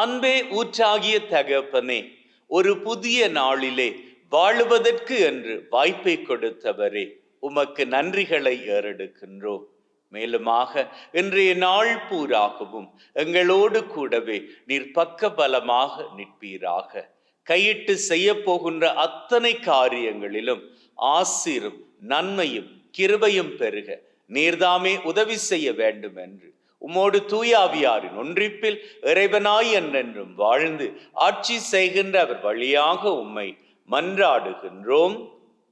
அன்பே ஊற்றாகிய தகப்பனே ஒரு புதிய நாளிலே வாழுவதற்கு என்று வாய்ப்பை கொடுத்தவரே உமக்கு நன்றிகளை ஏறெடுக்கின்றோம். மேலுமாக இன்றைய நாள் பூராகவும் எங்களோடு கூடவே நீர் பக்க பலமாக நிற்பீராக. கையிட்டு செய்ய போகின்ற அத்தனை காரியங்களிலும் ஆசிரும் நன்மையும் கிருபையும் பெருக. நீர்தாமே உதவி செய்ய வேண்டும் என்று உம்மோடு தூயாவியாரின் ஒன்றிப்பில் இறைவனாய் என்றென்றும் வாழ்ந்து ஆட்சி செய்கின்ற அவர் வழியாக உம்மை மன்றாடுகின்றோம்.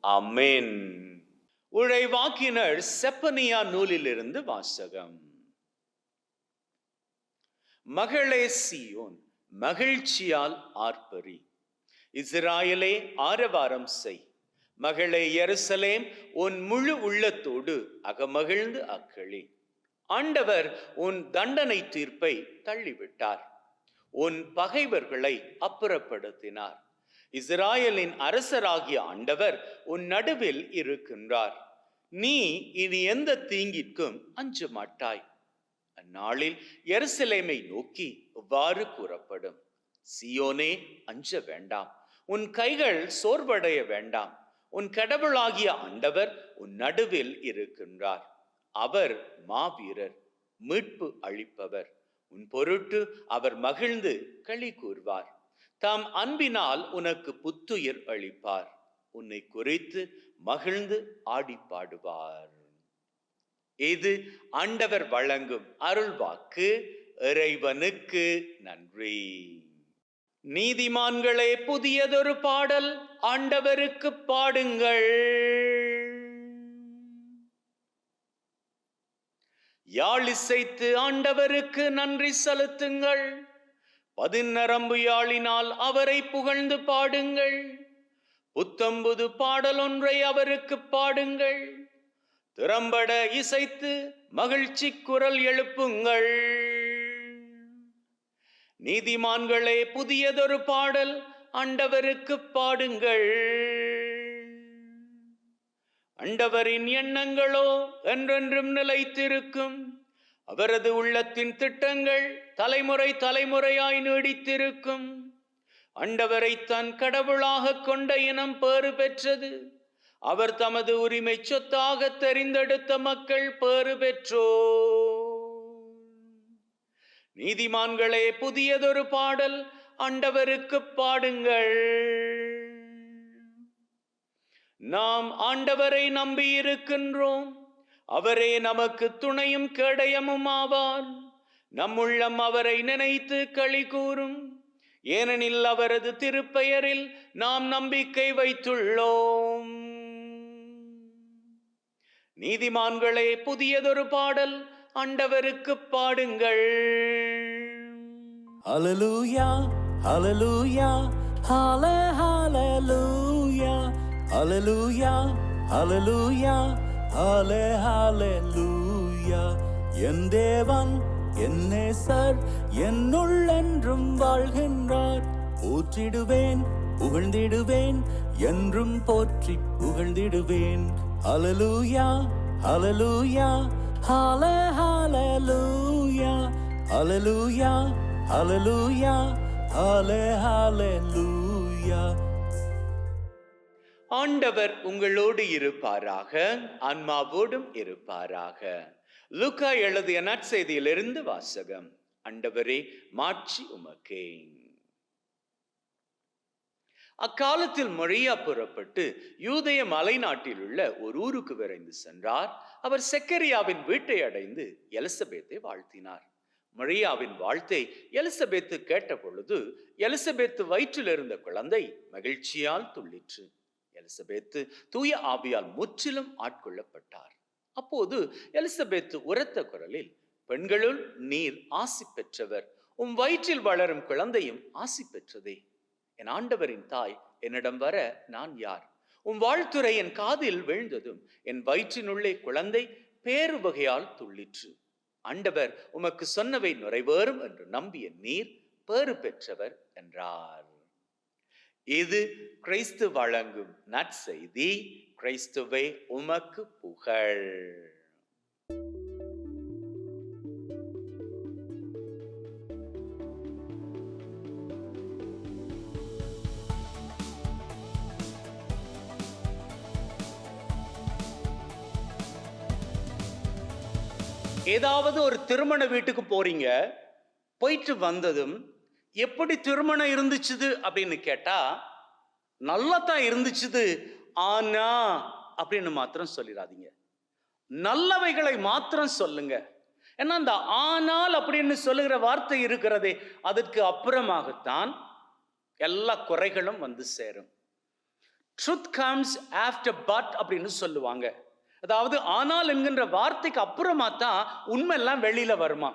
அமேன் உழைவாக்கினர் செப்பனியா நூலிலிருந்து வாசகம். மகளே சியோன் மகிழ்ச்சியால் ஆர்ப்பரி. இஸ்ராயலே ஆரவாரம் செய். மகளே எருசலேம் உன் முழு உள்ளத்தோடு அகமகிழ்ந்து அக்களி. ஆண்டவர் உன் தண்டனை தீர்ப்பை தள்ளிவிட்டார். உன் பகைவர்களை அப்புறப்படுத்தினார். இஸ்ராயலின் அரசராகிய ஆண்டவர் உன் நடுவில் இருக்கின்றார். நீ இனி எந்த தீங்கிற்கும் அஞ்ச மாட்டாய் அந்நாளில் எருசலேமை நோக்கி இவ்வாறு கூறப்படும். சியோனே அஞ்ச வேண்டாம். உன் கைகள் சோர்வடைய வேண்டாம். உன் கடவுளாகிய ஆண்டவர் உன் நடுவில் இருக்கின்றார். அவர் மாவீரர் மீட்பு அளிப்பவர். உன் பொருட்டு அவர் மகிழ்ந்து களி கூறுவார் தாம் அன்பினால் உனக்கு புத்துயிர் அளிப்பார். உன்னை குறித்து மகிழ்ந்து ஆடி பாடுவார். இது ஆண்டவர் வழங்கும் அருள்வாக்கு. இறைவனுக்கு நன்றி. நீதிமான்களே புதியதொரு பாடல் ஆண்டவருக்கு பாடுங்கள். யாழ் இசைத்து ஆண்டவருக்கு நன்றி செலுத்துங்கள். பதிநரம்பு யாழினால் அவரை புகழ்ந்து பாடுங்கள். புத்தம்புது பாடல் ஒன்றை அவருக்கு பாடுங்கள். திறம்பட இசைத்து மகிழ்ச்சி குரல் எழுப்புங்கள். நீதிமான்களே புதியதொரு பாடல் ஆண்டவருக்கு பாடுங்கள். அண்டவரின் எண்ணங்களோ என்றென்றும் நிலைத்திருக்கும். அவரது உள்ளத்தின் திட்டங்கள் தலைமுறை தலைமுறையாய் நீடித்திருக்கும். அண்டவரை தன் கடவுளாக கொண்ட இனம் பேறு பெற்றது. அவர் தமது உரிமை சொத்தாக தெரிந்தெடுத்த மக்கள் பேறு பெற்றோ நீதிமான்களே புதியதொரு பாடல் ஆண்டவருக்கு பாடுங்கள். நாம் ஆண்டவரை நம்பியிருக்கின்றோம். அவரே நமக்கு துணையும் கேடயமும் ஆவார் நம்முள்ளம் அவரை நினைத்து களி கூறும். ஏனெனில் அவரது திருப்பெயரில் நாம் நம்பிக்கை வைத்துள்ளோம். நீதிமான்களே புதியதொரு பாடல் ஆண்டவருக்கு பாடுங்கள். அலலூயா அலலூயா ஹால ஹாலலூயா அலலூயா அலலூயா அலே ஹாலலூயா என் தேவன் என்னே சார் என்னுள் என்றும் வாழ்கின்றார் போற்றிடுவேன் புகழ்ந்திடுவேன் என்றும் போற்றி புகழ்ந்திடுவேன் அலலூயா அலலூயா ஹால ஹாலலூயா அலலூயா அலலூயா ஹால ஹாலலூயா ஆண்டவர் உங்களோடு இருப்பாராக ஆன்மாவோடும் இருப்பாராக. லுக்கா எழுதிய நற்செய்தியிலிருந்து வாசகம். அண்டவரே மாட்சி உமக்கே. அக்காலத்தில் மொழியா புறப்பட்டு யூதய மலைநாட்டில் உள்ள ஒரு ஊருக்கு விரைந்து சென்றார். அவர் செக்கரியாவின் வீட்டை அடைந்து எலிசபெத்தை வாழ்த்தினார். மொழியாவின் வாழ்த்தை எலிசபெத்து கேட்ட பொழுது எலிசபெத்து வயிற்றில் இருந்த குழந்தை மகிழ்ச்சியால் துள்ளிற்று. எலிசபெத்து தூய ஆவியால் முற்றிலும் ஆட்கொள்ளப்பட்டார். அப்போது எலிசபெத்து உரத்த குரலில் பெண்களுள் நீர் ஆசி பெற்றவர் உம் வயிற்றில் வளரும் குழந்தையும் ஆசி பெற்றதே. என் ஆண்டவரின் தாய் என்னிடம் வர நான் யார்? உம் வாழ்த்துறை என் காதில் விழுந்ததும் என் வயிற்றினுள்ளே குழந்தை பேரு வகையால் துள்ளிற்று. ஆண்டவர் உமக்கு சொன்னவை நிறைவேறும் என்று நம்பிய நீர் பேறு பெற்றவர் என்றார். இது கிறிஸ்து வழங்கும் நற்செய்தி கிறிஸ்துவை உமக்கு புகழ். ஏதாவது ஒரு திருமண வீட்டுக்கு போறீங்க போயிட்டு வந்ததும் எப்படி திருமணம் இருந்துச்சுது அப்படின்னு கேட்டா நல்லா தான் இருந்துச்சுது. ஆனா அப்படின்னு மாத்திரம் சொல்லிடாதீங்க நல்லவைகளை மாத்திரம் சொல்லுங்க. ஏன்னா அந்த ஆனால் அப்படின்னு சொல்லுகிற வார்த்தை இருக்கிறதே அதற்கு அப்புறமாகத்தான் எல்லா குறைகளும் வந்து சேரும். ட்ருத் கம்ஸ் ஆஃப்டர் பட் அப்படின்னு சொல்லுவாங்க. அதாவது ஆனால் என்கின்ற வார்த்தைக்கு அப்புறமா தான் உண்மை எல்லாம் வெளியில வருமா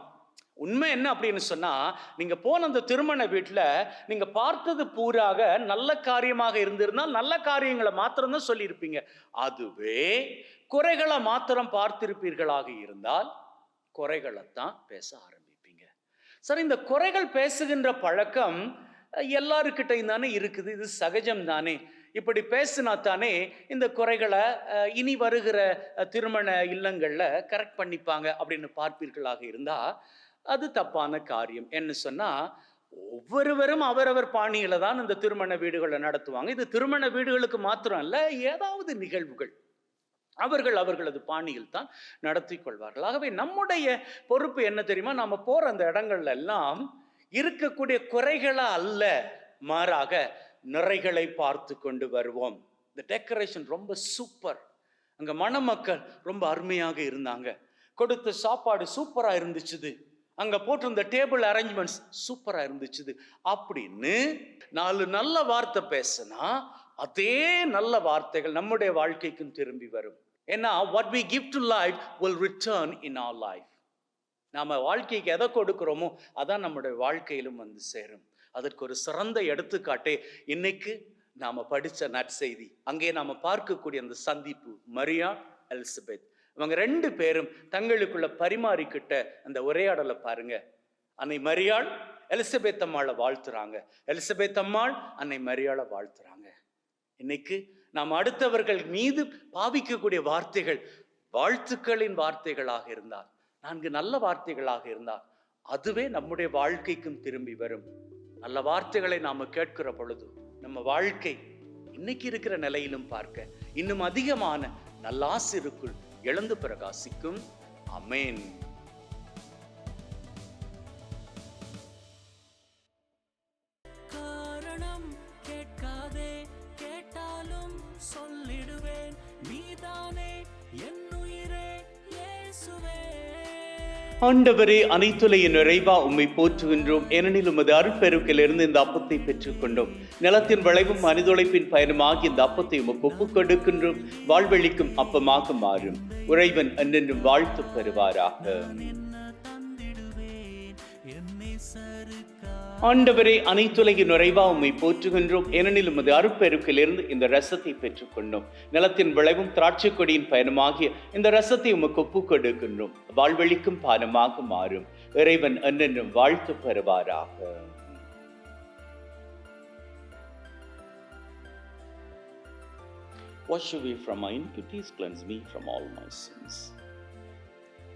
உண்மை என்ன அப்படின்னு சொன்னால் நீங்கள் போன அந்த திருமண வீட்டில் நீங்கள் பார்த்தது பூராக நல்ல காரியமாக இருந்திருந்தால் நல்ல காரியங்களை மாத்திரம்தான் சொல்லியிருப்பீங்க. அதுவே குறைகளை மாத்திரம் பார்த்திருப்பீர்களாக இருந்தால் குறைகளைத்தான் பேச ஆரம்பிப்பீங்க. சார் இந்த குறைகள் பேசுகின்ற பழக்கம் எல்லாருக்கிட்டையும் தானே இருக்குது. இது சகஜம் தானே. இப்படி பேசினா தானே இந்த குறைகளை இனி வருகிற திருமண இல்லங்களில் கரெக்ட் பண்ணிப்பாங்க அப்படின்னு பார்ப்பீர்களாக இருந்தால் அது தப்பான காரியம். என்ன சொன்னால் ஒவ்வொருவரும் அவரவர் பாணியில தான் இந்த திருமண வீடுகளை நடத்துவாங்க. இது திருமண வீடுகளுக்கு மாத்திரம் அல்ல ஏதாவது நிகழ்வுகள். அவர்கள் அவர்களது பாணியில் தான் நடத்தி கொள்வார்கள். ஆகவே நம்முடைய பொறுப்பு என்ன தெரியுமா? நம்ம போற அந்த இடங்கள்ல எல்லாம் இருக்கக்கூடிய குறைகளா அல்ல மாறாக நிறைகளை பார்த்து கொண்டு வருவோம். இந்த டெக்கரேஷன் ரொம்ப சூப்பர் அங்க மணமக்கள் ரொம்ப அருமையாக இருந்தாங்க. கொடுத்த சாப்பாடு சூப்பரா இருந்துச்சுது. அங்கே போட்டிருந்த டேபிள் அரேஞ்ச்மெண்ட்ஸ் சூப்பராக இருந்துச்சுது. அப்படின்னு நாலு நல்ல வார்த்தை பேசினா அதே நல்ல வார்த்தைகள் நம்முடைய வாழ்க்கைக்கும் திரும்பி வரும். ஏன்னா what we give to life will return in our life நாம் வாழ்க்கைக்கு எதை கொடுக்குறோமோ அதான் நம்முடைய வாழ்க்கையிலும் வந்து சேரும். அதற்கு ஒரு சிறந்த எடுத்துக்காட்டே இன்னைக்கு நாம் படித்த நற்செய்தி. அங்கே நாம் பார்க்கக்கூடிய அந்த சந்திப்பு மரியா எலிசபெத். இவங்க ரெண்டு பேரும் தங்களுக்குள்ள பரிமாறிக்கிட்ட அந்த உரையாடலை பாருங்க. அன்னை மரியாள் எலிசபெத் அம்மாளை வாழ்த்துறாங்க. எலிசபெத் அம்மாள் அன்னை மரியாளை வாழ்த்துறாங்க. இன்னைக்கு நாம் அடுத்தவர்கள் மீது பாவிக்கக்கூடிய வார்த்தைகள் வாழ்த்துக்களின் வார்த்தைகளாக இருந்தால் நான்கு நல்ல வார்த்தைகளாக இருந்தால் அதுவே நம்முடைய வாழ்க்கைக்கும் திரும்பி வரும். நல்ல வார்த்தைகளை நாம கேட்கிற பொழுது நம்ம வாழ்க்கை இன்னைக்கு இருக்கிற நிலையிலும் பார்க்க இன்னும் அதிகமான நல்லாசிருக்குள் எழுந்து பிரகாசிக்கும். அமேன் ஆண்டவரே அனைத்துலைய நிறைவா உம்மை போற்றுகின்றோம். ஏனெனில் உமது அருட்பெருக்கிலிருந்து இந்த அப்பத்தை பெற்றுக்கொண்டோம். நிலத்தின் விளைவும் மனிதொழைப்பின் பயனுமாகி இந்த அப்பத்தை உமக்கு ஒப்புக் கொடுக்கின்றோம். வாழ்வழிக்கும் அப்பமாக மாறும் உறைவன் என்றென்றும் வாழ்த்து பெறுவாராக. ஆண்டவரே அனைத்துலகின் நிறைவா உண்மை போற்றுகின்றோம். ஏனெனில் உமது அருட்பெருக்கிலிருந்து இந்த ரசத்தை பெற்றுக்கொண்டோம். நிலத்தின் விளைவும் திராட்சை கொடியின் பயணமாகிய இந்த ரசத்தை உமக்கு ஒப்பு கொடுக்கின்றோம் வாழ்வழிக்கும் பானமாக மாறும். இறைவன் என்னென்னும் வாழ்த்து பெறுவாராக. Wash away from my iniquities, cleanse me from all my sins.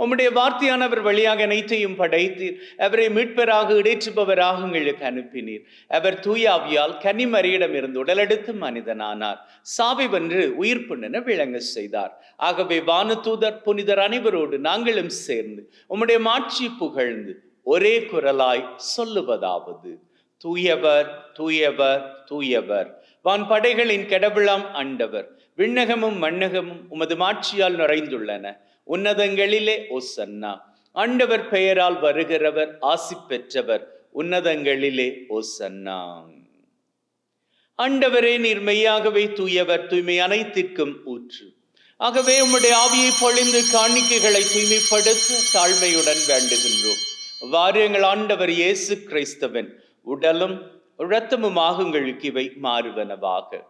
உம்முடைய வார்த்தையானவர் வழியாக அனைத்தையும் படைத்தீர். அவரை மீட்பராக இடைச்சுபவராக எங்களுக்கு அனுப்பினீர். அவர் தூயாவியால் கன்னிமரியிடம் இருந்து உடலெடுத்து மனிதனானார். சாவி வென்று உயிர் புண்ணென விளங்க செய்தார். ஆகவே வானதூதர் புனிதர் அனைவரோடு நாங்களும் சேர்ந்து உம்முடைய மாட்சி புகழ்ந்து ஒரே குரலாய் சொல்லுவதாவது. தூயவர் தூயவர் தூயவர். வான் படைகளின் கடவுளாம் ஆண்டவர் விண்ணகமும் மண்ணகமும் உமது மாட்சியால் நிறைந்துள்ளன. உன்னதங்களிலே ஓசன்னா. ஆண்டவர் பெயரால் வருகிறவர் ஆசி பெற்றவர் உன்னதங்களிலே ஓசன்னா. ஆண்டவரே நீர் மெய்யாகவே தூயவர் தூய்மை அனைத்திற்கும் ஊற்று. ஆகவே உம்முடைய ஆவியை பொழிந்து காணிக்கைகளை தூய்மைப்படுத்த தாழ்மையுடன் வேண்டுகின்றோம். வாரியங்கள் ஆண்டவர் இயேசு கிறிஸ்தவன் உடலும் இரத்தமுமாக உங்களுக்கு இவை மாறுவனவாக.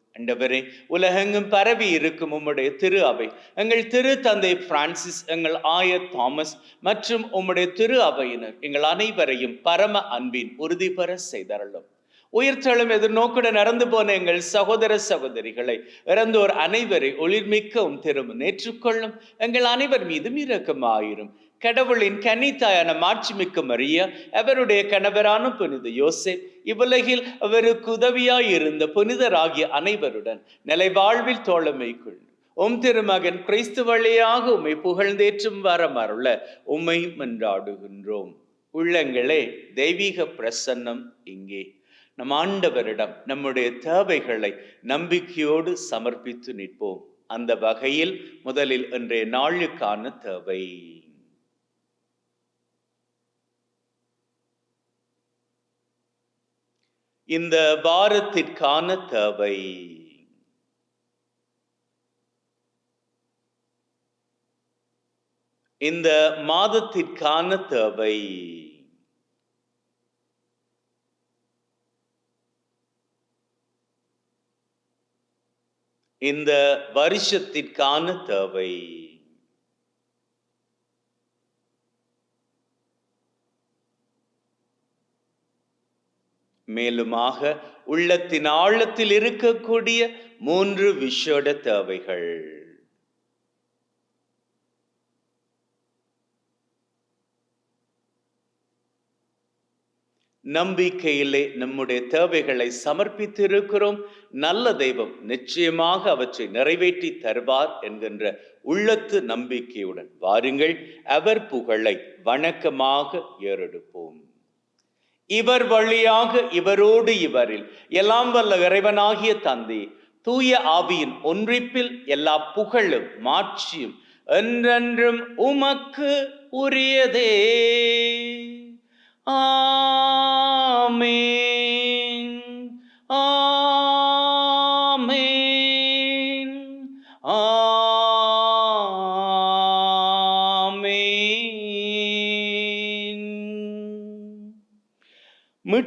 அண்டவரே உலகெங்கும் பரவி இருக்கும் உம்முடைய திரு அவை. எங்கள் திரு தந்தை பிரான்சிஸ் எங்கள் ஆய தாமஸ் மற்றும் உம்முடைய திரு அவையினர் எங்கள் அனைவரையும் பரம அன்பின் உறுதி பெற செய்தரலும் உயிர்த்தெழும் எதிர்நோக்குடன் நடந்து போன எங்கள் சகோதர சகோதரிகளை இறந்தோர் அனைவரை ஒளிர்மிக்கவும் திரும்ப நேற்றுக்கொள்ளும் எங்கள் அனைவர் மீதும் இரக்கமாயிரும். கடவுளின் கனித்தாயான மாட்சிமிக்க மறிய அவருடைய கணவரான புனித யோசேப் இவ்வுலகில் அவருக்கு உதவியாய் இருந்த புனிதராகிய அனைவருடன் நிலை வாழ்வில் தோழமை கொள்ளும். உம் திருமகன் கிறிஸ்து வழியாக உம்மை புகழ்ந்தேற்றும் வரம் உம்மை மன்றாடுகின்றோம். உள்ளங்களே தெய்வீக பிரசன்னம் இங்கே. நம் ஆண்டவரிடம் நம்முடைய தேவைகளை நம்பிக்கையோடு சமர்ப்பித்து நிற்போம். அந்த வகையில் முதலில் இன்றைய நாளுக்கான தேவை. இந்த வாரத்திற்கான தேவை. இந்த மாதத்திற்கான தேவை. இந்த வருஷத்திற்கான தேவை. மேலுமாக உள்ளத்தின் ஆழத்தில் இருக்கக்கூடிய மூன்று விஷோட தேவைகள். நம்பிக்கையிலே நம்முடைய தேவைகளை சமர்ப்பித்து இருக்கிறோம் நல்ல தெய்வம் நிச்சயமாக அவற்றை நிறைவேற்றி தருவார் என்கின்ற உள்ளத்து நம்பிக்கையுடன் வாருங்கள். அவர் புகழை வணக்கமாக ஏறெடுப்போம். இவர் வழியாக இவரோடு இவரில். எல்லாம் வல்ல இறைவனாகிய தந்தை தூய ஆவியின் ஒன்றிப்பில் எல்லா புகழும் மாட்சியும் என்றென்றும் உமக்கு உரியதே. ஆமே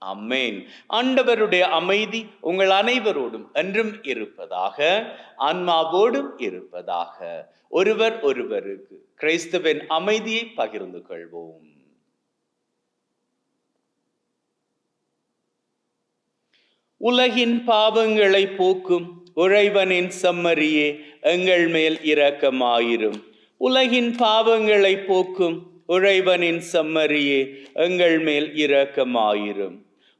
அம்மேன் ஆண்டவருடைய அமைதி உங்கள் அனைவரோடும் என்றும் இருப்பதாக ஆன்மாவோடும் இருப்பதாக. ஒருவர் ஒருவருக்கு கிறிஸ்துவின் அமைதியை பகிர்ந்து கொள்வோம். உலகின் பாவங்களை போக்கும் உறைவனின் செம்மறியே எங்கள் மேல் இரக்கமாயிரும். உலகின் பாவங்களை போக்கும் உறைவனின் செம்மறியே எங்கள் மேல் இரக்கமாயிரும்.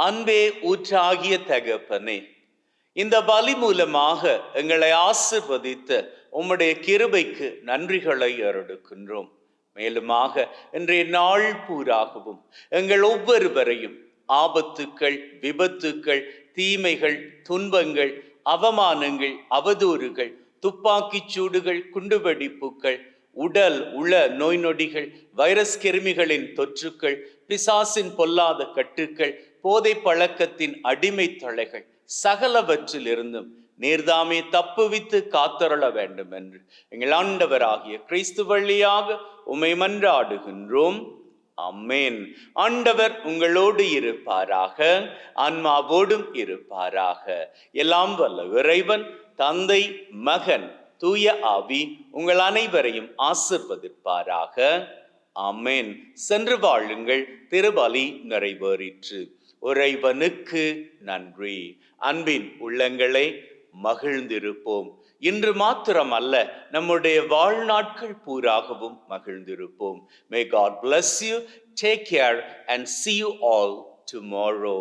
அன்பே ஊற்றாகிய தகப்பனே இந்த பலி மூலமாக எங்களை ஆசிர்வதித்த உம்முடைய கிருபைக்கு நன்றிகளை ஏறெடுக்கின்றோம் மேலுமாக இன்றைய நாள் பூராகவும் எங்கள் ஒவ்வொருவரையும் ஆபத்துக்கள் விபத்துக்கள் தீமைகள் துன்பங்கள் அவமானங்கள் அவதூறுகள் துப்பாக்கிச் சூடுகள் குண்டுவெடிப்புகள் உடல் உள நோய் நொடிகள் வைரஸ் கிருமிகளின் தொற்றுக்கள் பிசாசின் பொல்லாத கட்டுக்கள் போதை பழக்கத்தின் அடிமை தலைகள் சகலவற்றிலிருந்தும் நீர்தாமே தப்புவித்து காத்தருள வேண்டும் என்று எங்கள் ஆண்டவராகிய கிறிஸ்து வழியாக உமை மன்றாடுகின்றோம். அம்மேன் ஆண்டவர் உங்களோடு இருப்பாராக ஆன்மாவோடும் இருப்பாராக. எல்லாம் வல்ல இறைவன் தந்தை மகன் தூய ஆவி உங்கள் அனைவரையும் ஆசிர்வதிப்பாராக. ஆமென். சென்று வாழுங்கள் திருவலி நிறைவேறிற்று. உறைவனுக்கு நன்றி. அன்பின் உள்ளங்களை மகிழ்ந்திருப்போம். இன்று மாத்திரம் அல்ல நம்முடைய வாழ்நாட்கள் பூராகவும் மகிழ்ந்திருப்போம். May God bless you take care and see you all tomorrow